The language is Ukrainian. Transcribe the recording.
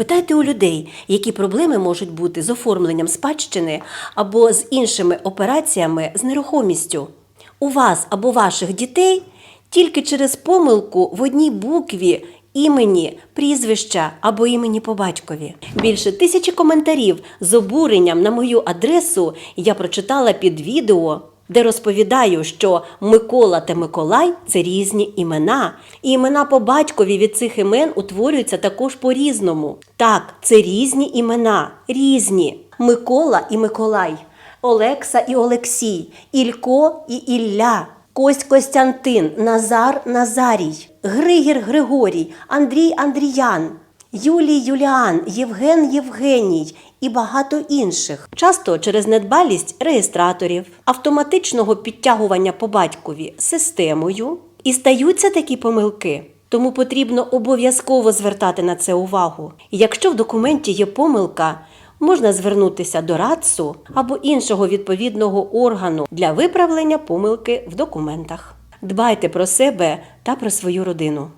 Спитайте у людей, які проблеми можуть бути з оформленням спадщини або з іншими операціями з нерухомістю. У вас або ваших дітей тільки через помилку в одній букві імені, прізвища або імені по батькові. Більше тисячі коментарів з обуренням на мою адресу я прочитала під відео, де розповідаю, що Микола та Миколай це різні імена, і імена по батькові від цих імен утворюються також по-різному. Так, це різні імена, різні. Микола і Миколай, Олекса і Олексій, Ілько і Ілля. Кость Костянтин, Назар Назарій, Григір Григорій, Андрій Андріян, Юлій Юліан, Євген Євгеній і багато інших. Часто через недбалість реєстраторів, автоматичного підтягування по батькові системою і стаються такі помилки. Тому потрібно обов'язково звертати на це увагу. Якщо в документі є помилка, можна звернутися до РАЦУ або іншого відповідного органу для виправлення помилки в документах. Дбайте про себе та про свою родину.